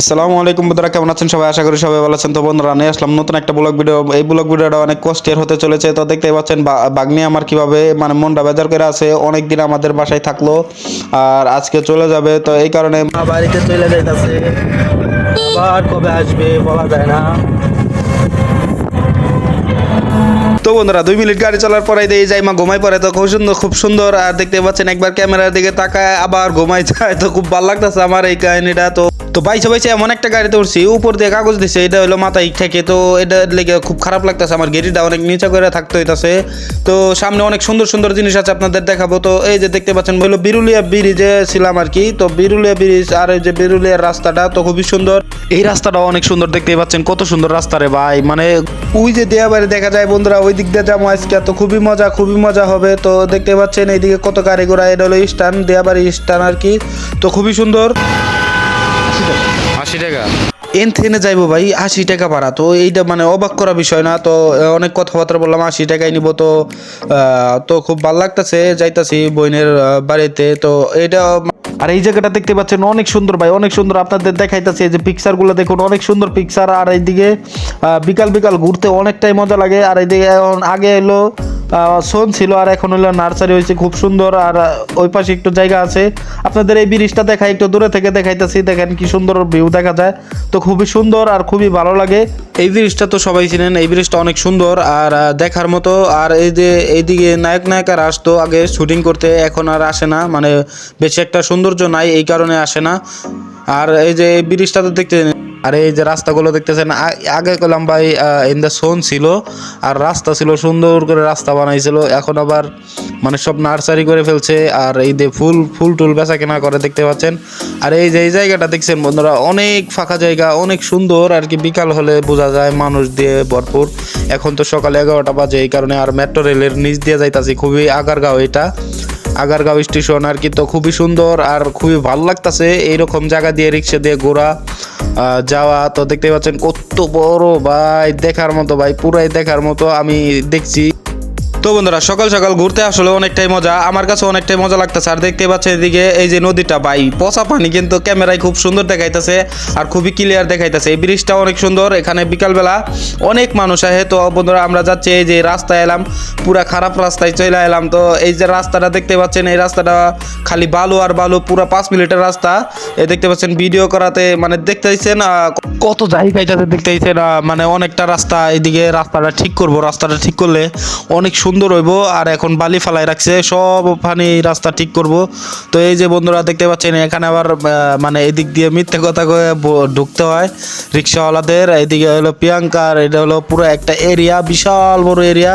আসসালামু আলাইকুম বন্ধুরা, কেমন আছেন সবাই? আশা করি সবাই ভালো আছেন। তো বন্ধুরা নিয়ে আসলাম নতুন একটা ব্লগ ভিডিও। এই ব্লগ ভিডিওটা অনেক কষ্টের হতে চলেছে। তো দেখতে পাচ্ছেন বাগনি আমার কীভাবে মানে মনটা বেজার করে আছে। অনেক দিন আমাদের বাসায় থাকল, আর আজকে চলে যাবে। তো এই কারণে বাড়িতে চলে যাইতাছে। আবার কবে আসবে বলা যায় না। তো বন্ধুরা, দুই মিনিট গাড়ি চলার পরে যাই মা ঘুমাই পড়ে। তো খুব সুন্দর খুব সুন্দর। আর দেখতে পাচ্ছেন, একবার ক্যামেরার দিকে তাকায় আবার ঘুমাই যায়। তো খুব ভালো লাগতেছে আমার এই কাহিনীটা। তো তো বাইছে বাইছে এমন একটা গাড়িতে উঠছি, উপর দিয়ে কাগজ দিছে, এটা হলো মাথায় থেকে, তো এটা লেগে খুব খারাপ লাগতেছে আমার, গেটিটা অনেক নিচে করে থাকতে হইতাছে। তো সামনে অনেক সুন্দর সুন্দর জিনিস আছে আপনাদের দেখাবো, তো এই যে দেখতে পাচ্ছেন হলো বিরুলিয়া ব্রিজে ছিলাম আর কি, তো বিরুলিয়া ব্রিজ আর এই যে বিরুলিয়ার রাস্তাটা তো খুবই সুন্দর। এই রাস্তাটা অনেক সুন্দর, দেখতেই পাচ্ছেন কত সুন্দর রাস্তা রে ভাই মানে ওই যে দেয়া বাড়ি দেখা যায় বন্ধুরা, ওই দিক দিয়ে যাব আজকে, তো খুবই মজা খুবই মজা হবে, তো দেখতে পাচ্ছেন এইদিকে কত গাড়ি ঘোড়া এটা হলো স্টান দেয়াবাড়ি স্টান আর কি, তো খুবই সুন্দর। আশি টাকা। এন থেকে যাইবো ভাই, আশি টাকা ভাড়া। তো এইটা মানে অবাক করা বিষয় না, তো অনেক কথাবার্তা বললাম, আশি টাকায় নিব তো তো খুব ভালো লাগতেছে, যাইতাছি বইনের বাড়িতে। তো এটা আর এই জায়গাটা দেখতে পাচ্ছেন, অনেক সুন্দর ভাই, অনেক সুন্দর আপনাদের দেখাইতেছে যে পিকচারগুলো দেখুন, অনেক সুন্দর পিকচার আর এইদিকে বিকাল বিকাল ঘুরতে অনেকটাই মজা লাগে। আর এইদিকে আগে এলো সোন ছিল আর এখন হলো নার্সারি হয়েছে, খুব সুন্দর। আর ওই পাশে একটু জায়গা আছে। আপনাদের এই ব্রিজটা দেখাই, একটু দূরে থেকে দেখাইতেছি, দেখেন কি সুন্দর ভিউ দেখা যায়। তো খুবই সুন্দর আর খুবই ভালো লাগে। এই ব্রিজটা তো সবাই চিনেন, এই ব্রিজটা অনেক সুন্দর। আর দেখার মতো, আর এই যে এইদিকে নায়ক নায়িকার আসতো আগে শুটিং করতে, এখন আর আসে না। মানে বেশি একটা সৌন্দর্য নাই, এই কারণে আসে না। আর এই যে এই ব্রিজটা তো দেখতে আর এই যে রাস্তাগুলো দেখতেছেন আগে কলাম ভাই ইন দ্য সোন ছিল, আর রাস্তা ছিল সুন্দর করে রাস্তা বানাইছিল, এখন আবার মানে সব নার্সারি করে ফেলছে, আর এই যে ফুল ফুল টুল বেচা কেনা করে দেখতে পাচ্ছেন। আর এই যে, এই জায়গাটা দেখছেন বন্ধুরা, অনেক ফাঁকা জায়গা, অনেক সুন্দর, আর কি বিকাল হলে বোঝা যায় মানুষ দিয়ে ভরপুর। এখন তো সকাল এগারোটা বাজে, এই কারণে আর মেট্রো রেলের নিচ দিয়ে যাইতাছি, খুবই আগারগাঁও এটা। আগারগাঁও স্টেশন আর কি তো খুবই সুন্দর, আর খুবই ভালো লাগতাছে, এইরকম জায়গা দিয়ে, রিক্সা দিয়ে ঘোরা। যাওয়া, তো দেখতে পাচ্ছেন কত বড় ভাই, দেখার মতো ভাই, পুরাই দেখার মতো আমি দেখছি। তো বন্ধুরা, সকাল সকাল ঘুরতে আসলে অনেকটাই মজা। আমার কাছে অনেকটাই মজা লাগতেছে। আর দেখতে পাচ্ছেন এদিকে এই যে নদীটা বাই পচা পানি কিন্তু ক্যামেরায় খুব সুন্দর দেখাইতেছে আর খুবই ক্লিয়ার দেখাইতেছে। এই ব্রিজটা অনেক সুন্দর। এখানে বিকালবেলা অনেক মানুষ আসে তো বন্ধুরা, আমরা যাচ্ছি এই যে রাস্তায় এলাম, পুরা খারাপ রাস্তায় চলে এলাম। তো এই যে রাস্তাটা দেখতে পাচ্ছেন, এই রাস্তাটা খালি বালু আর বালু, পুরা পাঁচ মিনিটের রাস্তা। এই দেখতে পাচ্ছেন ভিডিও করাতে মানে দেখতে পাচ্ছেন কত জায়গাটাতে দেখতে পাচ্ছেন মানে অনেকটা রাস্তা। এদিকে রাস্তাটা ঠিক করব, রাস্তাটা ঠিক করলে অনেক সুন্দর হইব, আর এখন বালি ফালাই রাখছে, সব পানি রাস্তা ঠিক করব। তো এই যে বন্ধুরা দেখতে পাচ্ছেন, এখানে আবার মানে এদিক দিয়ে মিথ্যে কথা ঢুকতে হয় রিক্সাওয়ালাদের। এদিকে হলো প্রিয়াঙ্কার এটা হলো পুরো একটা এরিয়া বিশাল বড় এরিয়া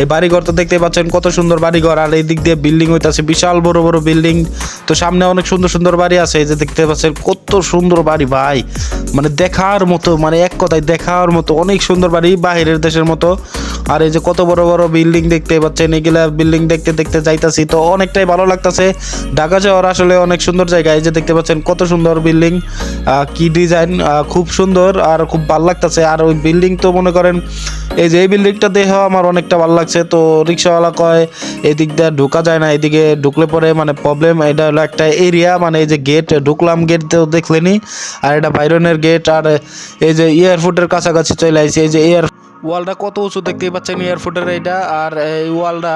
এই বাড়িঘর তো দেখতে পাচ্ছেন, কত সুন্দর বাড়িঘর। আর এই দিক দিয়ে বিল্ডিং হইতাছে, বিশাল বড় বড় বিল্ডিং তো সামনে অনেক সুন্দর সুন্দর বাড়ি আছে, এই যে দেখতে পাচ্ছেন, কত সুন্দর বাড়ি ভাই। মানে দেখার মতো মানে এক কথায় দেখার মতো, অনেক সুন্দর বাড়ি, বাহিরের দেশের মতো। আর এই যে কত বড় বড় বিল্ডিং দেখতে পাচ্ছেন, এগুলা বিল্ডিং দেখতে দেখতে যাইতাছি, তো অনেকটাই ভালো লাগতাছে। ঢাকা শহর আসলে অনেক সুন্দর জায়গা, এই যে দেখতে পাচ্ছেন কত সুন্দর বিল্ডিং কি ডিজাইন খুব সুন্দর আর খুব ভালো লাগতাছে। আর ওই বিল্ডিং তো মনে করেন, এই যে এই বিল্ডিংটা দেখে আমার অনেকটা ভালো লাগছে। তো রিক্সাওয়ালা কয়, এদিক দিয়ে ঢোকা যায় না, এদিকে ঢুকলে পরে মানে প্রবলেম এটা হলো একটা এরিয়া মানে এই যে গেট ঢুকলাম গেট তো দেখলেনি। আর এটা বাইরনের গেট আর এই যে এয়ারপোর্টের কাছাকাছি চলে আসছে এই যে এয়ার ওয়ালটা কত উঁচু দেখতেই পাচ্ছেন এয়ারপোর্টের এইটা আর এই ওয়ালটা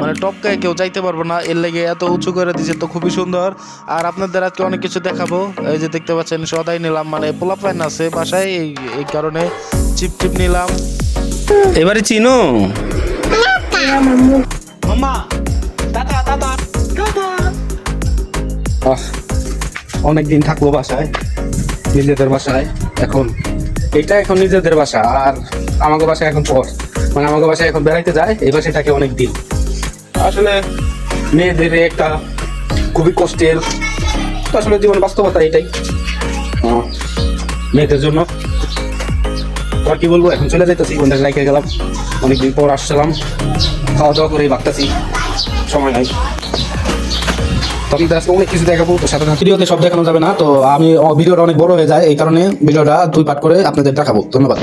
মানে টপকায় কেউ যাইতে পারব না এর লেগে এত উঁচু করে দিছে তো খুবই সুন্দর। আর আপনাদের আজকে অনেক কিছু দেখাবো। এই যে দেখতে পাচ্ছেন সদাই নিলাম মানে পোলা প্যান আছে বাসায় এই এই কারণে চিপ চিপ নিলাম। এবারে চিনো। মামা দাদা দাদা অনেক দিন থাকব বাসায় নিজেদের বাসায়। এখন এটা এখন নিজেদের বাসা আর আমাকে বাসায় এখন পর। মানে আমাকে বাসায় এখন বেড়াইতে যায়, এই বাসায় থাকে অনেক দিন। আসলে মেয়েদের একটা খুবই কষ্টের, আসলে জীবন বাস্তবতা এটাই। মেয়েদের জন্য। তো আর কি বলব, এখন চলে যাইতেছি বন্ধুদের লাইকে গেলাম। অনেকদিন পর আসছিলাম। খাওয়া দাওয়া করেই ভাবতেছি সময় নাই। আজকে অনেক কিছু দেখাবো, তো সব দেখানো যাবে না। তো আমি ভিডিওটা অনেক বড় হয়ে যায়, এই কারণে ভিডিওটা দুই পার্ট করে আপনাদের দেখাবো। ধন্যবাদ।